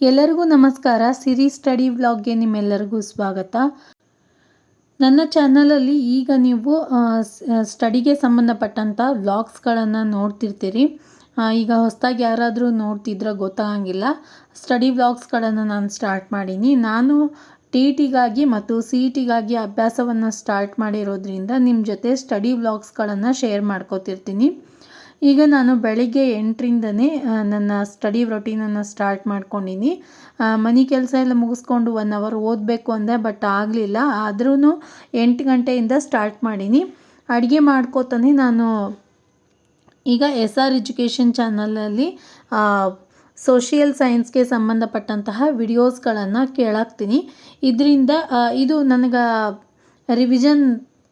ಎಲ್ಲರಿಗೂ ನಮಸ್ಕಾರ. ಸಿರಿ ಸ್ಟಡಿ ವ್ಲಾಗ್ಗೆ ನಿಮ್ಮೆಲ್ಲರಿಗೂ ಸ್ವಾಗತ. ನನ್ನ ಚಾನಲಲ್ಲಿ ಈಗ ನೀವು ಸ್ಟಡಿಗೆ ಸಂಬಂಧಪಟ್ಟಂಥ ವ್ಲಾಗ್ಸ್ಗಳನ್ನು ನೋಡ್ತಿರ್ತೀರಿ. ಈಗ ಹೊಸದಾಗಿ ಯಾರಾದರೂ ನೋಡ್ತಿದ್ರೆ ಗೊತ್ತಾಗಂಗಿಲ್ಲ. ಸ್ಟಡಿ ವ್ಲಾಗ್ಸ್ಗಳನ್ನು ನಾನು ಸ್ಟಾರ್ಟ್ ಮಾಡೀನಿ. ನಾನು ಟಿ ಟಿಗಾಗಿ ಮತ್ತು ಸಿ ಟಿಗಾಗಿ ಅಭ್ಯಾಸವನ್ನು ಸ್ಟಾರ್ಟ್ ಮಾಡಿರೋದ್ರಿಂದ ನಿಮ್ಮ ಜೊತೆ ಸ್ಟಡಿ ವ್ಲಾಗ್ಸ್ಗಳನ್ನು ಶೇರ್ ಮಾಡ್ಕೋತಿರ್ತೀನಿ. ಈಗ ನಾನು ಬೆಳಿಗ್ಗೆ ಎಂಟರಿಂದನೇ ನನ್ನ ಸ್ಟಡಿ ರೊಟೀನನ್ನು ಸ್ಟಾರ್ಟ್ ಮಾಡ್ಕೊಂಡಿನಿ. ಮನೆ ಕೆಲಸ ಎಲ್ಲ ಮುಗಿಸ್ಕೊಂಡು ಒನ್ ಅವರ್ ಓದಬೇಕು ಅಂದೆ ಬಟ್ ಆಗಲಿಲ್ಲ. ಆದ್ರೂ ಎಂಟು ಗಂಟೆಯಿಂದ ಸ್ಟಾರ್ಟ್ ಮಾಡೀನಿ. ಅಡುಗೆ ಮಾಡ್ಕೋತಾನೆ ನಾನು ಈಗ ಎಸ್ ಆರ್ ಎಜುಕೇಷನ್ ಚಾನಲಲ್ಲಿ ಸೋಷಿಯಲ್ ಸೈನ್ಸ್ಗೆ ಸಂಬಂಧಪಟ್ಟಂತಹ ವಿಡಿಯೋಸ್ಗಳನ್ನು ಕೇಳಾಕ್ತೀನಿ. ಇದರಿಂದ ಇದು ನನಗೆ ರಿವಿಷನ್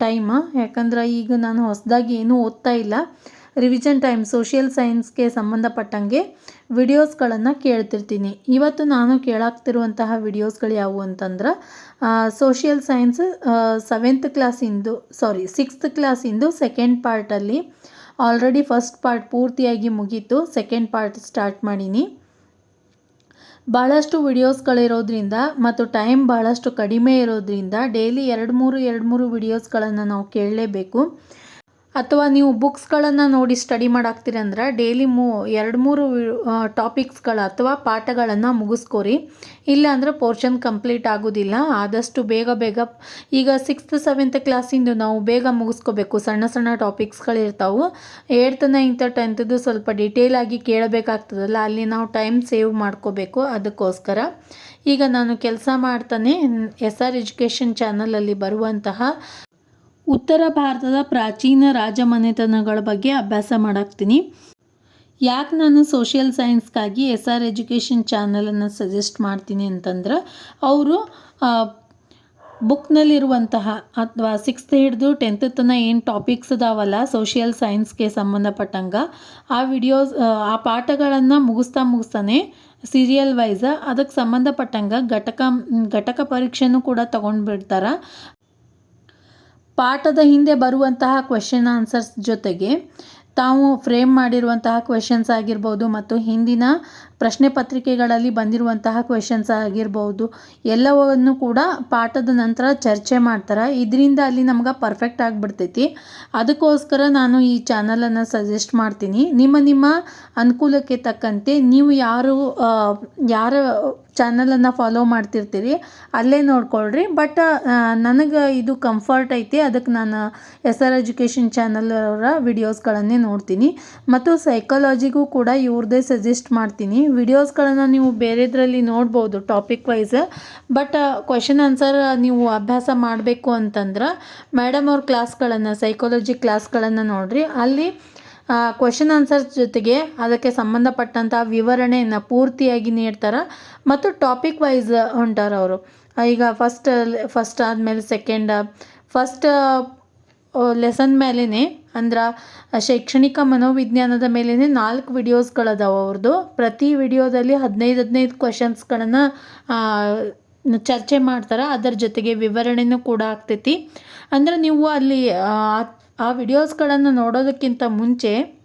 ಟೈಮ ಯಾಕಂದ್ರೆ ಈಗ ನಾನು ಹೊಸದಾಗಿ ಏನೂ ಓದ್ತಾ ಇಲ್ಲ. ರಿವಿಷನ್ ಟೈಮ್ ಸೋಷಿಯಲ್ ಸೈನ್ಸ್ಗೆ ಸಂಬಂಧಪಟ್ಟಂಗೆ ವಿಡಿಯೋಸ್ಗಳನ್ನು ಕೇಳ್ತಿರ್ತೀನಿ. ಇವತ್ತು ನಾನು ಕೇಳಾಕ್ತಿರುವಂತಹ ವಿಡಿಯೋಸ್ಗಳು ಯಾವುವು ಅಂತಂದ್ರೆ ಸೋಷಿಯಲ್ ಸೈನ್ಸ್ ಸೆವೆಂತ್ ಕ್ಲಾಸಿಂದು ಸಾರಿ ಸಿಕ್ಸ್ತ್ ಕ್ಲಾಸಿಂದು ಸೆಕೆಂಡ್ ಪಾರ್ಟಲ್ಲಿ ಆಲ್ರೆಡಿ ಫಸ್ಟ್ ಪಾರ್ಟ್ ಪೂರ್ತಿಯಾಗಿ ಮುಗೀತು ಸೆಕೆಂಡ್ ಪಾರ್ಟ್ ಸ್ಟಾರ್ಟ್ ಮಾಡೀನಿ. ಭಾಳಷ್ಟು ವಿಡಿಯೋಸ್ಗಳಿರೋದ್ರಿಂದ ಮತ್ತು ಟೈಮ್ ಭಾಳಷ್ಟು ಕಡಿಮೆ ಇರೋದ್ರಿಂದ ಡೈಲಿ ಎರಡು ಮೂರು ಎರಡು ಮೂರು ವಿಡಿಯೋಸ್ಗಳನ್ನು ನಾವು ಕೇಳಲೇಬೇಕು. ಅಥವಾ ನೀವು ಬುಕ್ಸ್ಗಳನ್ನು ನೋಡಿ ಸ್ಟಡಿ ಮಾಡಾಕ್ತೀರಿ ಅಂದ್ರೆ ಡೈಲಿ ಮೂ, ಎರಡು ಮೂರು ಟಾಪಿಕ್ಸ್ಗಳ ಅಥವಾ ಪಾಠಗಳನ್ನು ಮುಗಿಸ್ಕೋರಿ. ಇಲ್ಲ ಅಂದ್ರೆ ಪೋರ್ಷನ್ ಕಂಪ್ಲೀಟ್ ಆಗೋದಿಲ್ಲ. ಆದಷ್ಟು ಬೇಗ ಬೇಗ, ಈಗ ಸಿಕ್ಸ್ತ್ ಸೆವೆಂತ್ ಕ್ಲಾಸಿಂದು ನಾವು ಬೇಗ ಮುಗಿಸ್ಕೋಬೇಕು. ಸಣ್ಣ ಸಣ್ಣ ಟಾಪಿಕ್ಸ್ಗಳಿರ್ತಾವೆ. ಏಳ್ತ್ ನೈನ್ತ್ ಟೆಂತ್ದು ಸ್ವಲ್ಪ ಡಿಟೇಲ್ ಆಗಿ ಕೇಳಬೇಕಾಗ್ತದಲ್ಲ. ಅಲ್ಲಿ ನಾವು ಟೈಮ್ ಸೇವ್ ಮಾಡ್ಕೋಬೇಕು ಅದಕ್ಕೋಸ್ಕರ. ಈಗ ನಾನು ಕೆಲಸ ಮಾಡ್ತಾನೆ. ಎಸ್ ಆರ್ ಎಜುಕೇಷನ್ ಚಾನಲಲ್ಲಿ ಬರುವಂತಹ ಉತ್ತರ ಭಾರತದ ಪ್ರಾಚೀನ ರಾಜಮನೆತನಗಳ ಬಗ್ಗೆ ಅಭ್ಯಾಸ ಮಾಡಾಕ್ತೀನಿ. ಯಾಕೆ ನಾನು ಸೋಷಿಯಲ್ ಸೈನ್ಸ್ಗಾಗಿ ಎಸ್ ಆರ್ ಎಜುಕೇಷನ್ ಚಾನಲನ್ನು ಸಜೆಸ್ಟ್ ಮಾಡ್ತೀನಿ ಅಂತಂದ್ರೆ, ಅವರು ಬುಕ್ನಲ್ಲಿರುವಂತಹ ಅಥವಾ ಸಿಕ್ಸ್ತ್ ಹಿಡಿದು ಟೆಂತ್ ತನಕ ಏನು ಟಾಪಿಕ್ಸ್ ಅದಾವಲ್ಲ ಸೋಷಿಯಲ್ ಸೈನ್ಸ್ಗೆ ಸಂಬಂಧಪಟ್ಟಂಗೆ, ಆ ವಿಡಿಯೋಸ್ ಆ ಪಾಠಗಳನ್ನು ಮುಗಿಸ್ತಾ ಮುಗಿಸ್ತಾನೆ ಸೀರಿಯಲ್ ವೈಸ್ ಅದಕ್ಕೆ ಸಂಬಂಧಪಟ್ಟಂಗೆ ಘಟಕ ಘಟಕ ಪರೀಕ್ಷೆನೂ ಕೂಡ ತೊಗೊಂಡ್ಬಿಡ್ತಾರೆ. ಪಾಠದ ಹಿಂದೆ ಬರುವಂತಹ ಕ್ವೆಶನ್ ಆನ್ಸರ್ಸ್ ಜೊತೆಗೆ ತಾವು ಫ್ರೇಮ್ ಮಾಡಿರುವಂತಹ ಕ್ವೆಶನ್ಸ್ ಆಗಿರ್ಬೋದು ಮತ್ತು ಹಿಂದಿನ ಪ್ರಶ್ನೆ ಪತ್ರಿಕೆಗಳಲ್ಲಿ ಬಂದಿರುವಂತಹ ಕ್ವೆಶನ್ಸ್ ಆಗಿರ್ಬೋದು, ಎಲ್ಲವನ್ನು ಕೂಡ ಪಾಠದ ನಂತರ ಚರ್ಚೆ ಮಾಡ್ತಾರೆ. ಇದರಿಂದ ಅಲ್ಲಿ ನಮ್ಗೆ ಪರ್ಫೆಕ್ಟ್ ಆಗಿಬಿಡ್ತೈತಿ. ಅದಕ್ಕೋಸ್ಕರ ನಾನು ಈ ಚಾನಲನ್ನು ಸಜೆಸ್ಟ್ ಮಾಡ್ತೀನಿ. ನಿಮ್ಮ ನಿಮ್ಮ ಅನುಕೂಲಕ್ಕೆ ತಕ್ಕಂತೆ ನೀವು ಯಾರು ಯಾರ ಚಾನಲನ್ನು ಫಾಲೋ ಮಾಡ್ತಿರ್ತೀರಿ ಅಲ್ಲೇ ನೋಡ್ಕೊಳ್ರಿ. ಬಟ್ ನನಗೆ ಇದು ಕಂಫರ್ಟ್ ಐತಿ. ಅದಕ್ಕೆ ನಾನು ಎಸ್ ಆರ್ ಎಜುಕೇಷನ್ ಚಾನಲ್ ಅವರ ವಿಡಿಯೋಸ್ಗಳನ್ನೇ ನೋಡ್ತೀನಿ. ಮತ್ತು ಸೈಕಾಲಜಿಗೂ ಕೂಡ ಇವ್ರದ್ದೇ ಸಜೆಸ್ಟ್ ಮಾಡ್ತೀನಿ. ವಿಡಿಯೋಸ್ಗಳನ್ನು ನೀವು ಬೇರೆದ್ರಲ್ಲಿ ನೋಡ್ಬೋದು topic wise but question answer ನೀವು ಅಭ್ಯಾಸ ಮಾಡಬೇಕು ಅಂತಂದ್ರೆ ಮೇಡಮ್ ಅವ್ರ ಕ್ಲಾಸ್ಗಳನ್ನು ಸೈಕಾಲಜಿ ಕ್ಲಾಸ್ಗಳನ್ನು ನೋಡಿರಿ. ಅಲ್ಲಿ ಕ್ವೆಶನ್ ಆನ್ಸರ್ ಜೊತೆಗೆ ಅದಕ್ಕೆ ಸಂಬಂಧಪಟ್ಟಂಥ ವಿವರಣೆಯನ್ನು ಪೂರ್ತಿಯಾಗಿ ನೀಡ್ತಾರೆ ಮತ್ತು ಟಾಪಿಕ್ ವೈಸ್ ಹೊಂಟಾರ ಅವರು. ಈಗ ಫಸ್ಟ್ ಫಸ್ಟ್ ಆದಮೇಲೆ ಸೆಕೆಂಡ್ ಫಸ್ಟ್ ಲೆಸನ್ ಮೇಲೇ ಅಂದ್ರೆ ಶೈಕ್ಷಣಿಕ ಮನೋವಿಜ್ಞಾನದ ಮೇಲೇ ನಾಲ್ಕು ವಿಡಿಯೋಸ್ಗಳದಾವೆ ಅವ್ರದ್ದು ಪ್ರತಿ ವಿಡಿಯೋದಲ್ಲಿ ಹದಿನೈದು ಹದಿನೈದು ಕ್ವಶನ್ಸ್ಗಳನ್ನು ಚರ್ಚೆ ಮಾಡ್ತಾರೆ. ಅದರ ಜೊತೆಗೆ ವಿವರಣೆನೂ ಕೂಡ ಆಗ್ತೈತಿ. ಅಂದ್ರೆ ನೀವು ಅಲ್ಲಿ ಆ, ಆ ವಿಡಿಯೋಸ್ಗಳನ್ನು ನೋಡೋದಕ್ಕಿಂತ ಮುಂಚೆ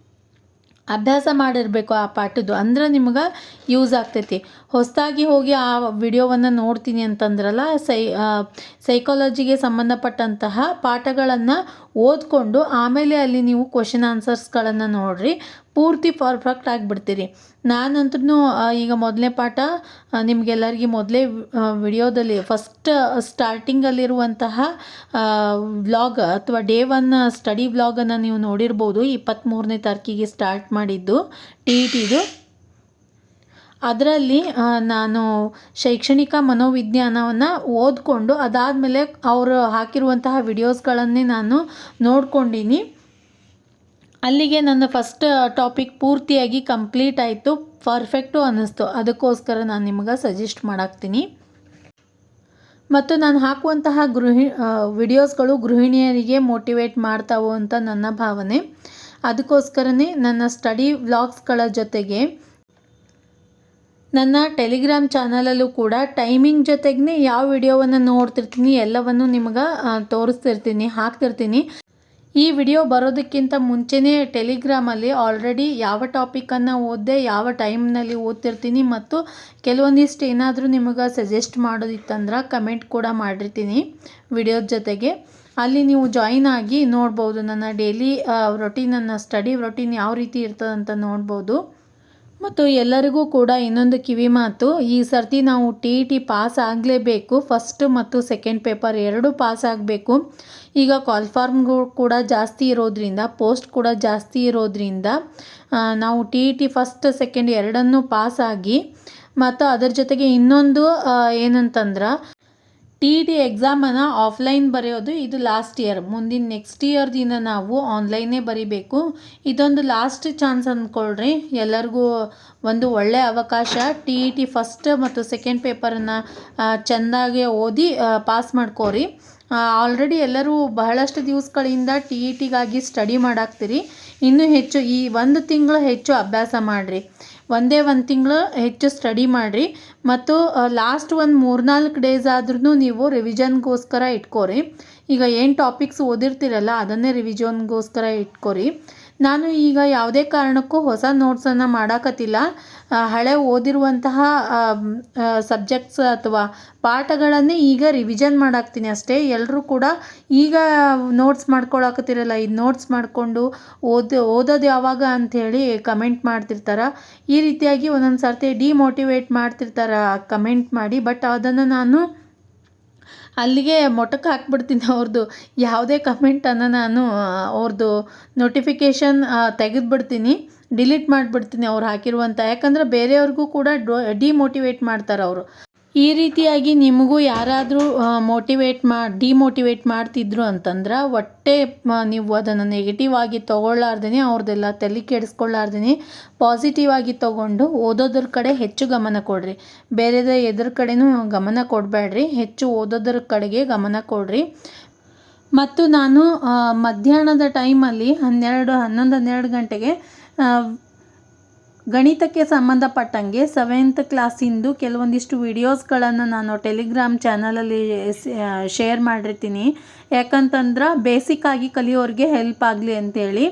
ಅಭ್ಯಾಸ ಮಾಡಿರಬೇಕು ಆ ಪಾಠದ್ದು. ಅಂದ್ರೆ ನಿಮ್ಗೆ ಯೂಸ್ ಆಗ್ತೈತಿ. ಹೊಸದಾಗಿ ಹೋಗಿ ಆ ವಿಡಿಯೋವನ್ನು ನೋಡ್ತೀನಿ ಅಂತಂದ್ರಲ್ಲ, ಸೈ ಸೈಕಾಲಜಿಗೆ ಸಂಬಂಧಪಟ್ಟಂತಹ ಪಾಠಗಳನ್ನು ಓದ್ಕೊಂಡು ಆಮೇಲೆ ಅಲ್ಲಿ ನೀವು ಕ್ವಶನ್ ಆನ್ಸರ್ಸ್ಗಳನ್ನು ನೋಡ್ರಿ. ಪೂರ್ತಿ ಪರ್ಫೆಕ್ಟ್ ಆಗಿಬಿಡ್ತೀರಿ. ನಾನಂತೂ ಈಗ ಮೊದಲನೇ ಪಾಠ ನಿಮಗೆಲ್ಲರಿಗೆ ಮೊದಲೇ ವಿಡಿಯೋದಲ್ಲಿ ಫಸ್ಟ್ ಸ್ಟಾರ್ಟಿಂಗಲ್ಲಿರುವಂತಹ ವ್ಲಾಗ್ ಅಥವಾ ಡೇ ಒನ್ ಸ್ಟಡಿ ವ್ಲಾಗನ್ನು ನೀವು ನೋಡಿರ್ಬೋದು. ಇಪ್ಪತ್ತ್ಮೂರನೇ ತಾರೀಕಿಗೆ ಸ್ಟಾರ್ಟ್ ಮಾಡಿದ್ದು ಟಿ ಇ ಟಿದು ಅದರಲ್ಲಿ ನಾನು ಶೈಕ್ಷಣಿಕ ಮನೋವಿಜ್ಞಾನವನ್ನು ಓದಿಕೊಂಡು ಅದಾದಮೇಲೆ ಅವರು ಹಾಕಿರುವಂತಹ ವಿಡಿಯೋಸ್ಗಳನ್ನೇ ನಾನು ನೋಡ್ಕೊಂಡೀನಿ. ಅಲ್ಲಿಗೆ ನನ್ನ ಫಸ್ಟ್ ಟಾಪಿಕ್ ಪೂರ್ತಿಯಾಗಿ ಕಂಪ್ಲೀಟ್ ಆಯಿತು, ಪರ್ಫೆಕ್ಟು ಅನ್ನಿಸ್ತು. ಅದಕ್ಕೋಸ್ಕರ ನಾನು ನಿಮಗೆ ಸಜೆಸ್ಟ್ ಮಾಡಾಕ್ತೀನಿ. ಮತ್ತು ನಾನು ಹಾಕುವಂತಹ ಗೃಹಿ ವಿಡಿಯೋಸ್ಗಳು ಗೃಹಿಣಿಯರಿಗೆ ಮೋಟಿವೇಟ್ ಮಾಡ್ತಾವೋ ಅಂತ ನನ್ನ ಭಾವನೆ. ಅದಕ್ಕೋಸ್ಕರನೇ ನನ್ನ ಸ್ಟಡಿ ವ್ಲಾಗ್ಸ್ಗಳ ಜೊತೆಗೆ ನನ್ನ ಟೆಲಿಗ್ರಾಮ್ ಚಾನಲಲ್ಲೂ ಕೂಡ ಟೈಮಿಂಗ್ ಜೊತೆಗೆ ಯಾವ ವಿಡಿಯೋವನ್ನು ನೋಡ್ತಿರ್ತೀನಿ ಎಲ್ಲವನ್ನು ನಿಮ್ಗೆ ತೋರಿಸ್ತಿರ್ತೀನಿ, ಹಾಕ್ತಿರ್ತೀನಿ. ಈ ವಿಡಿಯೋ ಬರೋದಕ್ಕಿಂತ ಮುಂಚೆನೇ ಟೆಲಿಗ್ರಾಮಲ್ಲಿ ಆಲ್ರೆಡಿ ಯಾವ ಟಾಪಿಕನ್ನು ಓದ್ದೆ, ಯಾವ ಟೈಮ್ನಲ್ಲಿ ಓದ್ತಿರ್ತೀನಿ ಮತ್ತು ಕೆಲವೊಂದಿಷ್ಟು ಏನಾದರೂ ನಿಮಗೆ ಸಜೆಸ್ಟ್ ಮಾಡೋದಿತ್ತಂದ್ರೆ ಕಮೆಂಟ್ ಕೂಡ ಮಾಡಿರ್ತೀನಿ ವಿಡಿಯೋದ ಜೊತೆಗೆ. ಅಲ್ಲಿ ನೀವು ಜಾಯಿನ್ ಆಗಿ ನೋಡ್ಬೋದು, ನನ್ನ ಡೈಲಿ ರೊಟೀನ್ ನನ್ನ ಸ್ಟಡಿ ರೊಟೀನ್ ಯಾವ ರೀತಿ ಇರ್ತದಂತ ನೋಡ್ಬೋದು. ಮತ್ತು ಎಲ್ಲರಿಗೂ ಕೂಡ ಇನ್ನೊಂದು ಕಿವಿ ಮಾತು. ಈ ಸರ್ತಿ ನಾವು ಟಿ ಇ ಟಿ ಪಾಸ್ ಆಗಲೇಬೇಕು. ಫಸ್ಟ್ ಮತ್ತು ಸೆಕೆಂಡ್ ಪೇಪರ್ ಎರಡೂ ಪಾಸ್ ಆಗಬೇಕು. ಈಗ ಕಾಲ್ ಫಾರ್ಮ್ಗಳು ಕೂಡ ಜಾಸ್ತಿ ಇರೋದ್ರಿಂದ ಪೋಸ್ಟ್ ಕೂಡ ಜಾಸ್ತಿ ಇರೋದ್ರಿಂದ ನಾವು T E T first second ಎರಡನ್ನೂ ಪಾಸ್ ಆಗಿ, ಮತ್ತು ಅದರ ಜೊತೆಗೆ ಇನ್ನೊಂದು ಏನಂತಂದ್ರೆ ಟಿ ಇ ಟಿ ಎಕ್ಸಾಮನ್ನು ಆಫ್ಲೈನ್ ಬರೆಯೋದು ಇದು ಲಾಸ್ಟ್ ಇಯರ್ ಮುಂದಿನ ನೆಕ್ಸ್ಟ್ ಇಯರ್ದಿಂದ ನಾವು ಆನ್ಲೈನೇ ಬರಿಬೇಕು. ಇದೊಂದು ಲಾಸ್ಟ್ ಚಾನ್ಸ್ ಅಂದ್ಕೊಳ್ರಿ. ಎಲ್ಲರಿಗೂ ಒಂದು ಒಳ್ಳೆಯ ಅವಕಾಶ. ಟಿ ಇ ಟಿ ಫಸ್ಟ್ ಮತ್ತು ಸೆಕೆಂಡ್ ಪೇಪರನ್ನು ಚೆಂದಾಗಿ ಓದಿ ಪಾಸ್ ಮಾಡ್ಕೋರಿ. ಆಲ್ರೆಡಿ ಎಲ್ಲರೂ ಬಹಳಷ್ಟು ದಿವಸಗಳಿಂದ ಟಿ ಇ ಟಿಗಾಗಿ ಸ್ಟಡಿ ಮಾಡಾಕ್ತೀರಿ. ಇನ್ನೂ ಹೆಚ್ಚು ಈ ಒಂದು ತಿಂಗಳು ಹೆಚ್ಚು ಅಭ್ಯಾಸ ಮಾಡಿರಿ. ಒಂದೇ ಒಂದು ತಿಂಗಳು ಹೆಚ್ಚು ಸ್ಟಡಿ ಮಾಡಿರಿ. ಮತ್ತು ಲಾಸ್ಟ್ ಒಂದು ಮೂರ್ನಾಲ್ಕು ಡೇಸ್ ಆದ್ರೂ ನೀವು ರಿವಿಷನ್ಗೋಸ್ಕರ ಇಟ್ಕೋರಿ. ಈಗ ಏನು ಟಾಪಿಕ್ಸ್ ಓದಿರ್ತೀರಲ್ಲ ಅದನ್ನೇ ರಿವಿಷನ್ಗೋಸ್ಕರ ಇಟ್ಕೋರಿ. ನಾನು ಈಗ ಯಾವುದೇ ಕಾರಣಕ್ಕೂ ಹೊಸ ನೋಟ್ಸನ್ನು ಮಾಡಾಕತ್ತಿಲ್ಲ. ಹಳೆ ಓದಿರುವಂತಹ ಸಬ್ಜೆಕ್ಟ್ಸ್ ಅಥವಾ ಪಾಠಗಳನ್ನೇ ಈಗ ರಿವಿಷನ್ ಮಾಡಾಕ್ತೀನಿ ಅಷ್ಟೇ. ಎಲ್ಲರೂ ಕೂಡ ಈಗ ನೋಟ್ಸ್ ಮಾಡ್ಕೊಳಕತ್ತಿರಲ್ಲ, ಈ ನೋಟ್ಸ್ ಮಾಡಿಕೊಂಡು ಓದಿ, ಓದೋದು ಯಾವಾಗ ಅಂಥೇಳಿ ಕಮೆಂಟ್ ಮಾಡ್ತಿರ್ತಾರೆ. ಈ ರೀತಿಯಾಗಿ ಒಂದೊಂದು ಸರ್ತಿ ಡಿಮೋಟಿವೇಟ್ ಮಾಡ್ತಿರ್ತಾರೆ ಕಮೆಂಟ್ ಮಾಡಿ. ಬಟ್ ಅದನ್ನು ನಾನು ಅಲ್ಲಿಗೆ ಮೊಟಕು ಹಾಕ್ಬಿಡ್ತೀನಿ ಅವ್ರದ್ದು ಯಾವುದೇ ಕಮೆಂಟನ್ನು ನಾನು ಅವ್ರದ್ದು ನೋಟಿಫಿಕೇಷನ್ ತೆಗೆದುಬಿಡ್ತೀನಿ. ಡಿಲೀಟ್ ಮಾಡಿಬಿಡ್ತೀನಿ ಅವ್ರು ಹಾಕಿರುವಂಥ ಯಾಕಂದರೆ ಬೇರೆಯವ್ರಿಗೂ ಕೂಡ ಡೊ ಡಿಮೋಟಿವೇಟ್ ಮಾಡ್ತಾರೆ ಅವರು. ಈ ರೀತಿಯಾಗಿ ನಿಮಗೂ ಯಾರಾದರೂ ಮೋಟಿವೇಟ್ ಮಾ ಡಿಮೋಟಿವೇಟ್ ಮಾಡ್ತಿದ್ರು ಅಂತಂದ್ರೆ ಒಟ್ಟೆ ನೀವು ಅದನ್ನು ನೆಗೆಟಿವ್ ಆಗಿ ತೊಗೊಳ್ಳಾರ್ದೇ ಅವ್ರದ್ದೆಲ್ಲ ತಲೆ ಕೆಡಿಸ್ಕೊಳ್ಳಾರ್ದೇ ಪಾಸಿಟಿವ್ ಆಗಿ ತೊಗೊಂಡು ಓದೋದ್ರ ಕಡೆ ಹೆಚ್ಚು ಗಮನ ಕೊಡ್ರಿ. ಬೇರೆದ ಎದ್ರ ಕಡೆನೂ ಗಮನ ಕೊಡಬೇಡ್ರಿ ಹೆಚ್ಚು ಓದೋದ್ರ ಕಡೆಗೆ ಗಮನ ಕೊಡ್ರಿ. ಮತ್ತು ನಾನು ಮಧ್ಯಾಹ್ನದ ಟೈಮಲ್ಲಿ ಹನ್ನೆರಡು, ಹನ್ನೊಂದು, ಹನ್ನೆರಡು ಗಂಟೆಗೆ ಗಣಿತಕ್ಕೆ ಸಂಬಂಧಪಟ್ಟಂಗೆ ಸೆವೆಂತ್ ಕ್ಲಾಸಿಂದು ಕೆಲವೊಂದಿಷ್ಟು ವಿಡಿಯೋಸ್ಗಳನ್ನು ನಾನು ಟೆಲಿಗ್ರಾಮ್ ಚಾನಲಲ್ಲಿ ಶೇರ್ ಮಾಡಿರ್ತೀನಿ. ಯಾಕಂತಂದ್ರೆ ಬೇಸಿಕ್ಕಾಗಿ ಕಲಿಯೋರಿಗೆ ಹೆಲ್ಪ್ ಆಗಲಿ ಅಂತೇಳಿ.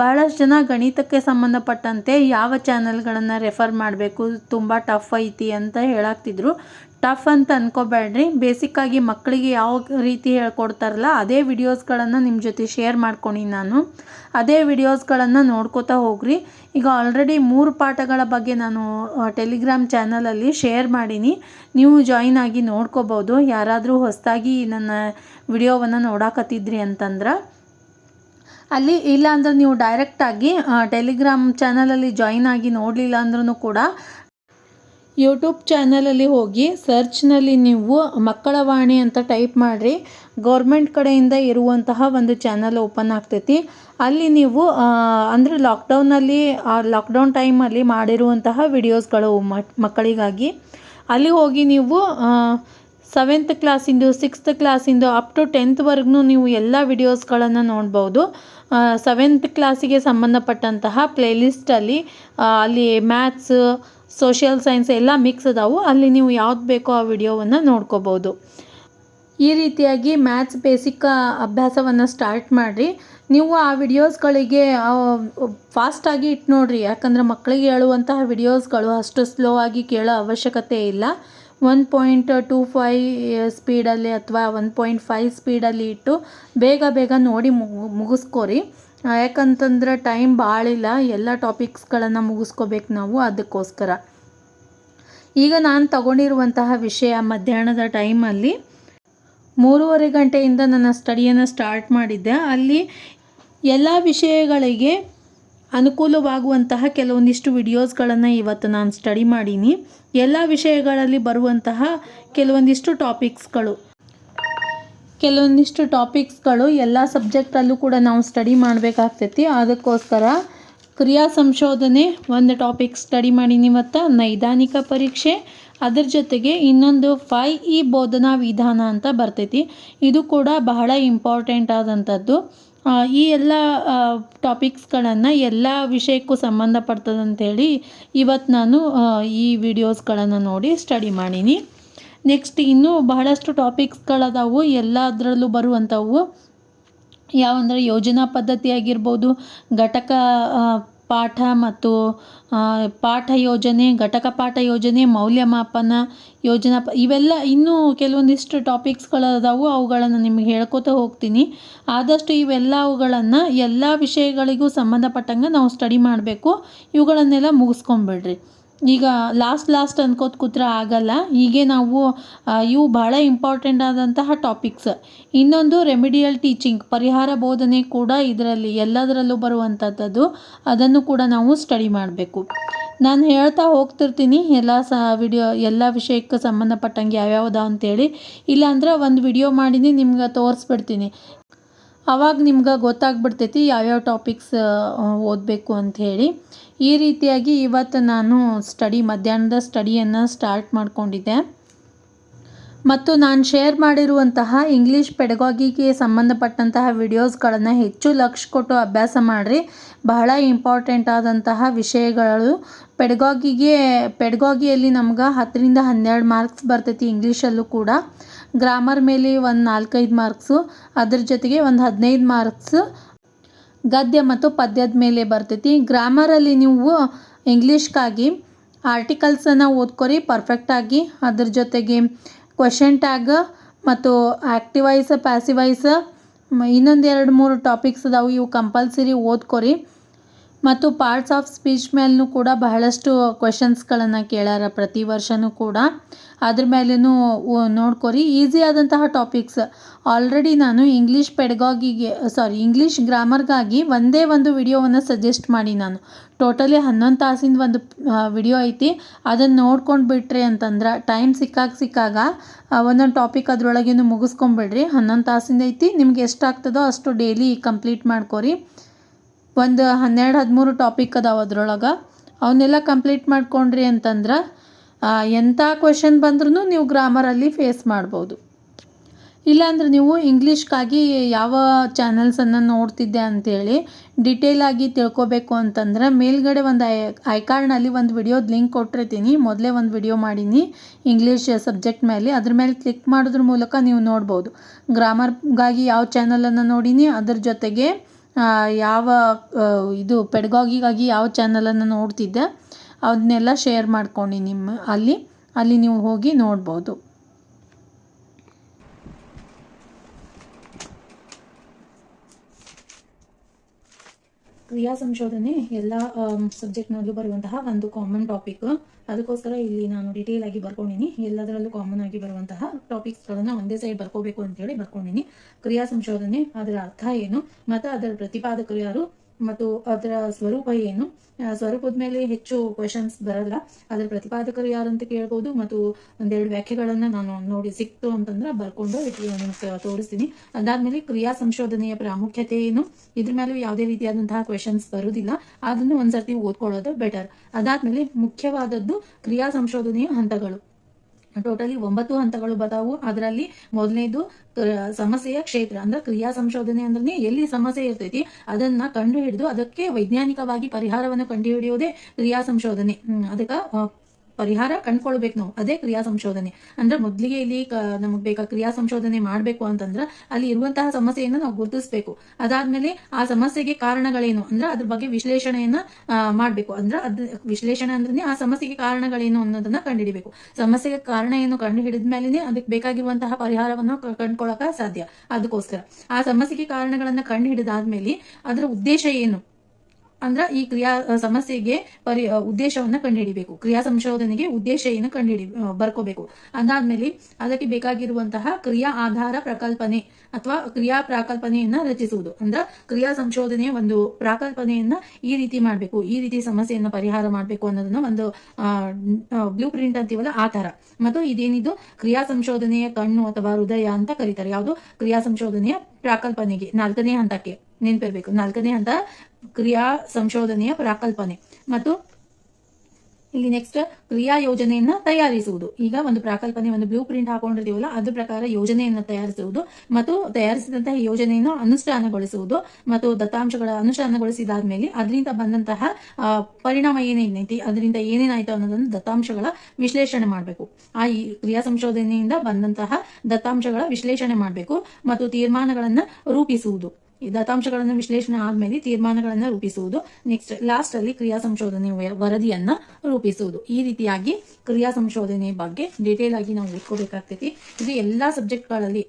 ಭಾಳಷ್ಟು ಜನ ಗಣಿತಕ್ಕೆ ಸಂಬಂಧಪಟ್ಟಂತೆ ಯಾವ ಚಾನಲ್ಗಳನ್ನು ರೆಫರ್ ಮಾಡಬೇಕು, ತುಂಬ ಟಫ್ ಐತಿ ಅಂತ ಹೇಳಾಕ್ತಿದ್ರು. ಟಫ್ ಅಂತ ಅಂದ್ಕೋಬೇಡ್ರಿ ಬೇಸಿಕ್ಕಾಗಿ ಮಕ್ಕಳಿಗೆ ಯಾವ ರೀತಿ ಹೇಳ್ಕೊಡ್ತಾರಲ್ಲ, ಅದೇ ವಿಡಿಯೋಸ್ಗಳನ್ನು ನಿಮ್ಮ ಜೊತೆ ಶೇರ್ ಮಾಡ್ಕೊಂಡು ನಾನು. ಅದೇ ವಿಡಿಯೋಸ್ಗಳನ್ನು ನೋಡ್ಕೋತಾ ಹೋಗ್ರಿ. ಈಗ ಆಲ್ರೆಡಿ ಮೂರು ಪಾಠಗಳ ಬಗ್ಗೆ ನಾನು ಟೆಲಿಗ್ರಾಮ್ ಚಾನಲಲ್ಲಿ ಶೇರ್ ಮಾಡೀನಿ. ನೀವು ಜಾಯಿನ್ ಆಗಿ ನೋಡ್ಕೋಬೋದು. ಯಾರಾದರೂ ಹೊಸದಾಗಿ ನನ್ನ ವಿಡಿಯೋವನ್ನು ನೋಡಾಕತ್ತಿದ್ರಿ ಅಂತಂದ್ರೆ, ಅಲ್ಲಿ ಇಲ್ಲ ಅಂದ್ರೆ ನೀವು ಡೈರೆಕ್ಟಾಗಿ ಟೆಲಿಗ್ರಾಮ್ ಚಾನಲಲ್ಲಿ ಜಾಯಿನ್ ಆಗಿ ನೋಡಲಿಲ್ಲ ಅಂದ್ರೂ ಕೂಡ ಯೂಟ್ಯೂಬ್ ಚಾನಲಲ್ಲಿ ಹೋಗಿ ಸರ್ಚ್ನಲ್ಲಿ ನೀವು ಮಕ್ಕಳ ವಾಣಿ ಅಂತ ಟೈಪ್ ಮಾಡಿರಿ. ಗೌರ್ಮೆಂಟ್ ಕಡೆಯಿಂದ ಇರುವಂತಹ ಒಂದು ಚಾನಲ್ ಓಪನ್ ಆಗ್ತೈತಿ. ಅಲ್ಲಿ ನೀವು ಅಂದರೆ ಲಾಕ್ಡೌನಲ್ಲಿ ಲಾಕ್ಡೌನ್ ಟೈಮಲ್ಲಿ ಮಾಡಿರುವಂತಹ ವಿಡಿಯೋಸ್ಗಳು ಮಕ್- ಮಕ್ಕಳಿಗಾಗಿ. ಅಲ್ಲಿ ಹೋಗಿ ನೀವು ಸೆವೆಂತ್ ಕ್ಲಾಸಿಂದು ಸಿಕ್ಸ್ತ್ ಕ್ಲಾಸಿಂದು ಅಪ್ ಟು ಟೆಂತ್ವರೆಗೂ ನೀವು ಎಲ್ಲ ವಿಡಿಯೋಸ್ಗಳನ್ನು ನೋಡ್ಬೋದು. ಸೆವೆಂತ್ ಕ್ಲಾಸಿಗೆ ಸಂಬಂಧಪಟ್ಟಂತಹ ಪ್ಲೇಲಿಸ್ಟಲ್ಲಿ ಅಲ್ಲಿ ಮ್ಯಾಥ್ಸ್ ಸೋಷಿಯಲ್ ಸೈನ್ಸ್ ಎಲ್ಲ ಮಿಕ್ಸ್ ಅದಾವು. ಅಲ್ಲಿ ನೀವು ಯಾವ್ದು ಬೇಕೋ ಆ ವಿಡಿಯೋವನ್ನು ನೋಡ್ಕೋಬೋದು. ಈ ರೀತಿಯಾಗಿ ಮ್ಯಾಥ್ಸ್ ಬೇಸಿಕ್ ಅಭ್ಯಾಸವನ್ನು ಸ್ಟಾರ್ಟ್ ಮಾಡಿರಿ. ನೀವು ಆ ವಿಡಿಯೋಸ್ಗಳಿಗೆ ಫಾಸ್ಟಾಗಿ ಇಟ್ಟು ನೋಡಿರಿ. ಯಾಕಂದರೆ ಮಕ್ಕಳಿಗೆ ಹೇಳುವಂತಹ ವಿಡಿಯೋಸ್ಗಳು ಅಷ್ಟು ಸ್ಲೋ ಆಗಿ ಕೇಳೋ ಅವಶ್ಯಕತೆ ಇಲ್ಲ. ಒನ್ ಪಾಯಿಂಟ್ ಟೂ ಫೈ ಸ್ಪೀಡಲ್ಲಿ ಅಥವಾ ಒನ್ ಪಾಯಿಂಟ್ ಫೈವ್ ಸ್ಪೀಡಲ್ಲಿ ಇಟ್ಟು ಬೇಗ ಬೇಗ ನೋಡಿ ಮುಗು ಮುಗಿಸ್ಕೋರಿ. ಯಾಕಂತಂದ್ರೆ ಟೈಮ್ ಭಾಳಿಲ್ಲ ಎಲ್ಲ ಟಾಪಿಕ್ಸ್ಗಳನ್ನು ಮುಗಿಸ್ಕೋಬೇಕು ನಾವು ಅದಕ್ಕೋಸ್ಕರ. ಈಗ ನಾನು ತಗೊಂಡಿರುವಂತಹ ವಿಷಯ ಮಧ್ಯಾಹ್ನದ ಟೈಮಲ್ಲಿ ಮೂರುವರೆ ಗಂಟೆಯಿಂದ ನನ್ನ ಸ್ಟಡಿಯನ್ನು ಸ್ಟಾರ್ಟ್ ಮಾಡಿದ್ದೆ. ಅಲ್ಲಿ ಎಲ್ಲ ವಿಷಯಗಳಿಗೆ ಅನುಕೂಲವಾಗುವಂತಹ ಕೆಲವೊಂದಿಷ್ಟು ವಿಡಿಯೋಸ್ಗಳನ್ನು ಇವತ್ತು ನಾನು ಸ್ಟಡಿ ಮಾಡೀನಿ. ಎಲ್ಲ ವಿಷಯಗಳಲ್ಲಿ ಬರುವಂತಹ ಕೆಲವೊಂದಿಷ್ಟು ಟಾಪಿಕ್ಸ್ಗಳು ಕೆಲವೊಂದಿಷ್ಟು ಟಾಪಿಕ್ಸ್ಗಳು ಎಲ್ಲ ಸಬ್ಜೆಕ್ಟಲ್ಲೂ ಕೂಡ ನಾವು ಸ್ಟಡಿ ಮಾಡಬೇಕಾಗ್ತೈತಿ. ಅದಕ್ಕೋಸ್ಕರ ಕ್ರಿಯಾ ಸಂಶೋಧನೆ ಒಂದು ಟಾಪಿಕ್ ಸ್ಟಡಿ ಮಾಡೀನಿ ಇವತ್ತು, ನೈದಾನಿಕ ಪರೀಕ್ಷೆ. ಅದರ ಜೊತೆಗೆ ಇನ್ನೊಂದು ಫೈ ಇ ಬೋಧನಾ ವಿಧಾನ ಅಂತ ಬರ್ತೈತಿ. ಇದು ಕೂಡ ಬಹಳ ಇಂಪಾರ್ಟೆಂಟ್ ಆದಂಥದ್ದು. ಈ ಎಲ್ಲ ಟಾಪಿಕ್ಸ್ಗಳನ್ನು ಎಲ್ಲ ವಿಷಯಕ್ಕೂ ಸಂಬಂಧಪಡ್ತದಂಥೇಳಿ ಇವತ್ತು ನಾನು ಈ ವಿಡಿಯೋಸ್ಗಳನ್ನು ನೋಡಿ ಸ್ಟಡಿ ಮಾಡೀನಿ. ನೆಕ್ಸ್ಟ್ ಇನ್ನೂ ಬಹಳಷ್ಟು ಟಾಪಿಕ್ಸ್ಗಳದಾವು, ಎಲ್ಲದರಲ್ಲೂ ಬರುವಂಥವು. ಯಾವಂದರೆ ಯೋಜನಾ ಪದ್ಧತಿ ಆಗಿರ್ಬೋದು ಘಟಕ ಪಾಠ ಮತ್ತು ಪಾಠ ಯೋಜನೆ, ಘಟಕ ಪಾಠ ಯೋಜನೆ, ಮೌಲ್ಯಮಾಪನ ಯೋಜನಾ ಪ, ಇವೆಲ್ಲ ಇನ್ನೂ ಕೆಲವೊಂದಿಷ್ಟು ಟಾಪಿಕ್ಸ್ಗಳದಾವು, ಅವುಗಳನ್ನು ನಿಮಗೆ ಹೇಳ್ಕೊತ ಹೋಗ್ತೀನಿ. ಆದಷ್ಟು ಇವೆಲ್ಲ ಅವುಗಳನ್ನು ಎಲ್ಲ ವಿಷಯಗಳಿಗೂ ಸಂಬಂಧಪಟ್ಟಂಗೆ ನಾವು ಸ್ಟಡಿ ಮಾಡಬೇಕು. ಇವುಗಳನ್ನೆಲ್ಲ ಮುಗಿಸ್ಕೊಂಬಿಡ್ರಿ. ಈಗ ಲಾಸ್ಟ್ ಲಾಸ್ಟ್ ಅನ್ಕೋತ ಕೂತ್ರೆ ಆಗಲ್ಲ. ಹೀಗೆ ನಾವು ಇವು ಬಹಳ ಇಂಪಾರ್ಟೆಂಟ್ ಆದಂತಹ ಟಾಪಿಕ್ಸ್ ಇನ್ನೊಂದು ರೆಮಿಡಿಯಲ್ ಟೀಚಿಂಗ್ ಪರಿಹಾರ ಬೋಧನೆ ಕೂಡ ಇದರಲ್ಲಿ, ಎಲ್ಲದರಲ್ಲೂ ಬರುವಂಥದ್ದು ಅದನ್ನು ಕೂಡ ನಾವು ಸ್ಟಡಿ ಮಾಡಬೇಕು. ನಾನು ಹೇಳ್ತಾ ಹೋಗ್ತಿರ್ತೀನಿ, ಎಲ್ಲ ಸ ವಿಡಿಯೋ ಎಲ್ಲ ವಿಷಯಕ್ಕೆ ಸಂಬಂಧಪಟ್ಟಂಗೆ ಯಾವ್ಯಾವ್ದು ಅಂತೇಳಿ. ಇಲ್ಲಾಂದ್ರೆ ಒಂದು ವಿಡಿಯೋ ಮಾಡಿನಿ, ನಿಮ್ಗೆ ತೋರಿಸ್ಬಿಡ್ತೀನಿ. ಅವಾಗ ನಿಮ್ಗೆ ಗೊತ್ತಾಗ್ಬಿಡ್ತೈತಿ ಯಾವ್ಯಾವ ಟಾಪಿಕ್ಸ್ ಓದಬೇಕು ಅಂಥೇಳಿ. ಈ ರೀತಿಯಾಗಿ ಇವತ್ತು ನಾನು ಸ್ಟಡಿ, ಮಧ್ಯಾಹ್ನದ ಸ್ಟಡಿಯನ್ನು ಸ್ಟಾರ್ಟ್ ಮಾಡಿಕೊಂಡಿದ್ದೆ. ಮತ್ತು ನಾನು ಶೇರ್ ಮಾಡಿರುವಂತಹ ಇಂಗ್ಲೀಷ್ ಪೆಡಗಾಗಿಗೆ ಸಂಬಂಧಪಟ್ಟಂತಹ ವಿಡಿಯೋಸ್ಗಳನ್ನು ಹೆಚ್ಚು ಲಕ್ಷ ಕೊಟ್ಟು ಅಭ್ಯಾಸ ಮಾಡಿರಿ. ಬಹಳ ಇಂಪಾರ್ಟೆಂಟ್ ಆದಂತಹ ವಿಷಯಗಳು. ಪೆಡಗಾಗಿಗೆ, ಪೆಡಗಾಗಿಯಲ್ಲಿ ನಮ್ಗೆ ಹತ್ತರಿಂದ ಹನ್ನೆರಡು ಮಾರ್ಕ್ಸ್ ಬರ್ತೈತಿ ಇಂಗ್ಲೀಷಲ್ಲೂ ಕೂಡ. ಗ್ರಾಮರ್ ಮೇಲೆ ಒಂದು ನಾಲ್ಕೈದು ಮಾರ್ಕ್ಸು, ಅದ್ರ ಜೊತೆಗೆ ಒಂದು ಹದಿನೈದು ಮಾರ್ಕ್ಸ್ ಗದ್ಯ ಮತ್ತು ಪದ್ಯದ ಮೇಲೆ ಬರ್ತೈತಿ. ಗ್ರಾಮರಲ್ಲಿ ನೀವು ಇಂಗ್ಲೀಷ್ಗಾಗಿ ಆರ್ಟಿಕಲ್ಸನ್ನು ಓದ್ಕೊರಿ ಪರ್ಫೆಕ್ಟಾಗಿ ಅದ್ರ ಜೊತೆಗೆ ಕ್ವೆಶನ್ ಟ್ಯಾಗ್ ಮತ್ತು ಆ್ಯಕ್ಟಿವೈಸ್ ಪ್ಯಾಸಿವೈಸ್ ಇನ್ನೊಂದು ಎರಡು ಮೂರು ಟಾಪಿಕ್ಸ್ ಅದಾವೆ, ಇವು ಕಂಪಲ್ಸರಿ ಓದ್ಕೊರಿ. ಮತ್ತು ಪಾರ್ಟ್ಸ್ ಆಫ್ ಸ್ಪೀಚ್ ಮೇಲೂ ಕೂಡ ಬಹಳಷ್ಟು ಕ್ವೆಶನ್ಸ್ಗಳನ್ನು ಕೇಳಾರ ಪ್ರತಿ ವರ್ಷವೂ ಕೂಡ. ಅದ್ರ ಮೇಲೂ ನೋಡ್ಕೊರಿ. ಈಸಿ ಆದಂತಹ ಟಾಪಿಕ್ಸ್ ಆಲ್ರೆಡಿ ನಾನು ಇಂಗ್ಲೀಷ್ ಪೆಡಗಾಗಿಗೆ ಸಾರಿ ಇಂಗ್ಲೀಷ್ ಗ್ರಾಮರ್ಗಾಗಿ ಒಂದೇ ಒಂದು ವಿಡಿಯೋವನ್ನು ಸಜೆಸ್ಟ್ ಮಾಡಿ ನಾನು. ಟೋಟಲಿ ಹನ್ನೊಂದು ತಾಸಿಂದ ಒಂದು ವಿಡಿಯೋ ಐತಿ. ಅದನ್ನು ನೋಡ್ಕೊಂಡು ಬಿಟ್ರಿ ಅಂತಂದ್ರೆ ಟೈಮ್ ಸಿಕ್ಕಾಗ ಸಿಕ್ಕಾಗ ಒಂದೊಂದು ಟಾಪಿಕ್ ಅದರೊಳಗೇನು ಮುಗಿಸ್ಕೊಂಬಿಡ್ರಿ. ಹನ್ನೊಂದು ತಾಸಿಂದ ಐತಿ. ನಿಮ್ಗೆ ಎಷ್ಟಾಗ್ತದೋ ಅಷ್ಟು ಡೈಲಿ ಕಂಪ್ಲೀಟ್ ಮಾಡ್ಕೊರಿ. ಒಂದು ಹನ್ನೆರಡು ಹದಿಮೂರು ಟಾಪಿಕ್ ಅದಾವೆ ಅದ್ರೊಳಗೆ. ಅವನ್ನೆಲ್ಲ ಕಂಪ್ಲೀಟ್ ಮಾಡ್ಕೊಂಡ್ರಿ ಅಂತಂದ್ರೆ ಎಂಥ ಕ್ವೆಶನ್ ಬಂದ್ರೂ ನೀವು ಗ್ರಾಮರಲ್ಲಿ ಫೇಸ್ ಮಾಡ್ಬೋದು. ಇಲ್ಲಾಂದ್ರೆ ನೀವು ಇಂಗ್ಲೀಷ್ಗಾಗಿ ಯಾವ ಚಾನಲ್ಸನ್ನು ನೋಡ್ತಿದ್ದೆ ಅಂಥೇಳಿ ಡಿಟೇಲಾಗಿ ತಿಳ್ಕೊಬೇಕು ಅಂತಂದ್ರೆ ಮೇಲ್ಗಡೆ ಒಂದು ಐ ಐಕಾರ್ಡ್ನಲ್ಲಿ ಒಂದು ವಿಡಿಯೋದ ಲಿಂಕ್ ಕೊಟ್ಟಿರ್ತೀನಿ. ಮೊದಲೇ ಒಂದು ವಿಡಿಯೋ ಮಾಡೀನಿ ಇಂಗ್ಲೀಷ್ ಸಬ್ಜೆಕ್ಟ್ ಮೇಲೆ. ಅದ್ರ ಮೇಲೆ ಕ್ಲಿಕ್ ಮಾಡೋದ್ರ ಮೂಲಕ ನೀವು ನೋಡ್ಬೋದು. ಗ್ರಾಮರ್ಗಾಗಿ ಯಾವ ಚಾನಲನ್ನು ನೋಡೀನಿ, ಅದ್ರ ಜೊತೆಗೆ ಯಾವ ಇದು ಪೆಡ್ಗಾಗಿಗಾಗಿ ಯಾವ ಚಾನಲನ್ನು ನೋಡ್ತಿದ್ದೆ. ಅದನ್ನೆಲ್ಲ ಶೇರ್ ಮಾಡ್ಕೊಂಡು ನಿಮ್ಮ ಅಲ್ಲಿ ಅಲ್ಲಿ ನೀವು ಹೋಗಿ ನೋಡ್ಬೋದು. ಕ್ರಿಯಾ ಸಂಶೋಧನೆ ಎಲ್ಲ ಸಬ್ಜೆಕ್ಟ್ನಲ್ಲೂ ಬರುವಂತಹ ಒಂದು ಕಾಮನ್ ಟಾಪಿಕ್ ಅದಕ್ಕೋಸ್ಕರ ಇಲ್ಲಿ ನಾನು ಡಿಟೇಲ್ ಆಗಿ ಬರ್ಕೊಂಡಿನಿ. ಎಲ್ಲದರಲ್ಲೂ ಕಾಮನ್ ಆಗಿ ಬರುವಂತಹ ಟಾಪಿಕ್ಸ್ಗಳನ್ನು ಒಂದೇ ಸೈಡ್ ಬರ್ಕೋಬೇಕು ಅಂತೇಳಿ ಬರ್ಕೊಂಡಿನಿ. ಕ್ರಿಯಾ ಸಂಶೋಧನೆ ಅದರ ಅರ್ಥ ಏನು? ಮತ್ತು ಅದರ ಪ್ರತಿಪಾದಕರು ಯಾರು? ಮತ್ತು ಅದರ ಸ್ವರೂಪ ಏನು? ಸ್ವರೂಪದ ಮೇಲೆ ಹೆಚ್ಚು ಕ್ವೆಶನ್ಸ್ ಬರಲ್ಲ. ಅದರ ಪ್ರತಿಪಾದಕರು ಯಾರು ಅಂತ ಕೇಳ್ಬೋದು. ಮತ್ತು ಒಂದೆರಡು ವ್ಯಾಖ್ಯೆಗಳನ್ನ ನಾನು ನೋಡಿ ಸಿಕ್ತು ಅಂತಂದ್ರೆ ಬರ್ಕೊಂಡು ನಿಮ್ಗೆ ತೋರಿಸ್ತೀನಿ. ಅದಾದ್ಮೇಲೆ ಕ್ರಿಯಾ ಸಂಶೋಧನೆಯ ಪ್ರಾಮುಖ್ಯತೆ ಏನು? ಇದ್ರ ಮೇಲೂ ಯಾವುದೇ ರೀತಿಯಾದಂತಹ ಕ್ವೆಶನ್ಸ್ ಬರುವುದಿಲ್ಲ ಅದನ್ನು ಒಂದ್ಸರ್ತಿ ಓದ್ಕೊಳ್ಳೋದು ಬೆಟರ್ ಅದಾದ್ಮೇಲೆ ಮುಖ್ಯವಾದದ್ದು ಕ್ರಿಯಾ ಸಂಶೋಧನೆಯ ಹಂತಗಳು. ಟೋಟಲಿ ಒಂಬತ್ತು ಹಂತಗಳು ಬದಾವು. ಅದರಲ್ಲಿ ಮೊದಲನೇದು ಸಮಸ್ಯೆಯ ಕ್ಷೇತ್ರ, ಅಂದ್ರೆ ಕ್ರಿಯಾ ಸಂಶೋಧನೆ ಅಂದ್ರೆ ಎಲ್ಲಿ ಸಮಸ್ಯೆ ಇರ್ತೈತಿ, ಅದನ್ನ ಕಂಡು ಹಿಡಿದು ಅದಕ್ಕೆ ವೈಜ್ಞಾನಿಕವಾಗಿ ಪರಿಹಾರವನ್ನು ಕಂಡು ಹಿಡಿಯೋದೇ ಕ್ರಿಯಾ ಸಂಶೋಧನೆ. ಅದಕ್ಕೆ ಪರಿಹಾರ ಕಂಡ್ಕೊಳ್ಬೇಕು ನಾವು. ಅದೇ ಕ್ರಿಯಾ ಸಂಶೋಧನೆ. ಅಂದ್ರೆ ಮೊದಲಿಗೆ ಇಲ್ಲಿ ನಮಗೆ ಬೇಕಾ ಕ್ರಿಯಾ ಸಂಶೋಧನೆ ಮಾಡಬೇಕು ಅಂತಂದ್ರೆ ಅಲ್ಲಿ ಇರುವಂತಹ ಸಮಸ್ಯೆಯನ್ನು ನಾವು ಗುರುತಿಸಬೇಕು. ಅದಾದ್ಮೇಲೆ ಆ ಸಮಸ್ಯೆಗೆ ಕಾರಣಗಳೇನು? ಅಂದ್ರೆ ಅದ್ರ ಬಗ್ಗೆ ವಿಶ್ಲೇಷಣೆಯನ್ನ ಮಾಡಬೇಕು. ಅಂದ್ರೆ ಅದ್ ವಿಶ್ಲೇಷಣೆ ಅಂದ್ರೆ ಆ ಸಮಸ್ಯೆಗೆ ಕಾರಣಗಳೇನು ಅನ್ನೋದನ್ನ ಕಂಡುಹಿಡಬೇಕು ಸಮಸ್ಯೆಗೆ ಕಾರಣ ಏನು ಕಂಡು ಹಿಡಿದ ಅದಕ್ಕೆ ಬೇಕಾಗಿರುವಂತಹ ಪರಿಹಾರವನ್ನು ಕಂಡ್ಕೊಳಕ ಸಾಧ್ಯ. ಅದಕ್ಕೋಸ್ಕರ. ಆ ಸಮಸ್ಯೆಗೆ ಕಾರಣಗಳನ್ನ ಕಂಡು ಹಿಡಿದಾದ್ಮೇಲೆ ಅದರ ಉದ್ದೇಶ ಏನು? ಅಂದ್ರ ಈ ಕ್ರಿಯಾ ಸಮಸ್ಯೆಗೆ ಪರಿ ಉದ್ದೇಶವನ್ನ ಕಂಡುಹಿಡಿಬೇಕು. ಕ್ರಿಯಾ ಸಂಶೋಧನೆಗೆ ಉದ್ದೇಶ ಏನು ಕಂಡುಹಿಡಿ ಬರ್ಕೋಬೇಕು. ಅದಾದ್ಮೇಲೆ ಅದಕ್ಕೆ ಬೇಕಾಗಿರುವಂತಹ ಕ್ರಿಯಾ ಆಧಾರ ಪ್ರಕಲ್ಪನೆ ಅಥವಾ ಕ್ರಿಯಾ ಪ್ರಾಕಲ್ಪನೆಯನ್ನ ರಚಿಸುವುದು. ಅಂದ್ರ ಕ್ರಿಯಾ ಸಂಶೋಧನೆಯ ಒಂದು ಪ್ರಾಕಲ್ಪನೆಯನ್ನ ಈ ರೀತಿ ಮಾಡಬೇಕು. ಈ ರೀತಿ ಸಮಸ್ಯೆಯನ್ನ ಪರಿಹಾರ ಮಾಡಬೇಕು ಅನ್ನೋದನ್ನ ಒಂದು ಬ್ಲೂ ಪ್ರಿಂಟ್ ಅಂತೀವಲ್ಲ ಆ ತರ ಮತ್ತು ಇದೇನಿದು? ಕ್ರಿಯಾ ಸಂಶೋಧನೆಯ ಕಣ್ಣು ಅಥವಾ ಹೃದಯ ಅಂತ ಕರೀತಾರೆ. ಯಾವುದು? ಕ್ರಿಯಾ ಸಂಶೋಧನೆಯ ಪ್ರಾಕಲ್ಪನೆಗೆ. ನಾಲ್ಕನೇ ಹಂತಕ್ಕೆ ನೆನ್ಪಿರ್ಬೇಕು. ನಾಲ್ಕನೇ ಹಂತ ಕ್ರಿಯಾ ಸಂಶೋಧನೆಯ ಪ್ರಾಕಲ್ಪನೆ ಮತ್ತು ಇಲ್ಲಿ ನೆಕ್ಸ್ಟ್ ಕ್ರಿಯಾ ಯೋಜನೆಯನ್ನ ತಯಾರಿಸುವುದು. ಈಗ ಒಂದು ಪ್ರಾಕಲ್ಪನೆ, ಒಂದು ಬ್ಲೂ ಪ್ರಿಂಟ್ ಹಾಕೊಂಡಿರ್ತೀವಲ್ಲ, ಅದ್ರ ಪ್ರಕಾರ ಯೋಜನೆಯನ್ನ ತಯಾರಿಸುವುದು ಮತ್ತು ತಯಾರಿಸಿದಂತಹ ಯೋಜನೆಯನ್ನು ಅನುಷ್ಠಾನಗೊಳಿಸುವುದು ಮತ್ತು ದತ್ತಾಂಶಗಳ ಅನುಷ್ಠಾನಗೊಳಿಸಿದಾದ್ಮೇಲೆ ಅದರಿಂದ ಬಂದಂತಹ ಪರಿಣಾಮ ಏನೇನೈತಿ, ಅದರಿಂದ ಏನೇನಾಯ್ತು ಅನ್ನೋದನ್ನು ದತ್ತಾಂಶಗಳ ವಿಶ್ಲೇಷಣೆ ಮಾಡಬೇಕು. ಆ ಈ ಕ್ರಿಯಾ ಸಂಶೋಧನೆಯಿಂದ ಬಂದಂತಹ ದತ್ತಾಂಶಗಳ ವಿಶ್ಲೇಷಣೆ ಮಾಡಬೇಕು ಮತ್ತು ತೀರ್ಮಾನಗಳನ್ನ ರೂಪಿಸುವುದು. ದತ್ತಾಂಶಗಳನ್ನು ವಿಶ್ಲೇಷಣೆ ಆದ್ಮೇಲೆ ತೀರ್ಮಾನಗಳನ್ನು ರೂಪಿಸುವುದು. ನೆಕ್ಸ್ಟ್ ಲಾಸ್ಟ್ ಅಲ್ಲಿ ಕ್ರಿಯಾ ಸಂಶೋಧನೆ ವರದಿಯನ್ನ ರೂಪಿಸುವುದು. ಈ ರೀತಿಯಾಗಿ ಕ್ರಿಯಾ ಸಂಶೋಧನೆ ಬಗ್ಗೆ ಡೀಟೇಲ್ ಆಗಿ ನಾವು ಓದ್ಕೋಬೇಕಾಗ್ತೈತಿ. ಇದು ಎಲ್ಲಾ ಸಬ್ಜೆಕ್ಟ್ಗಳಲ್ಲಿ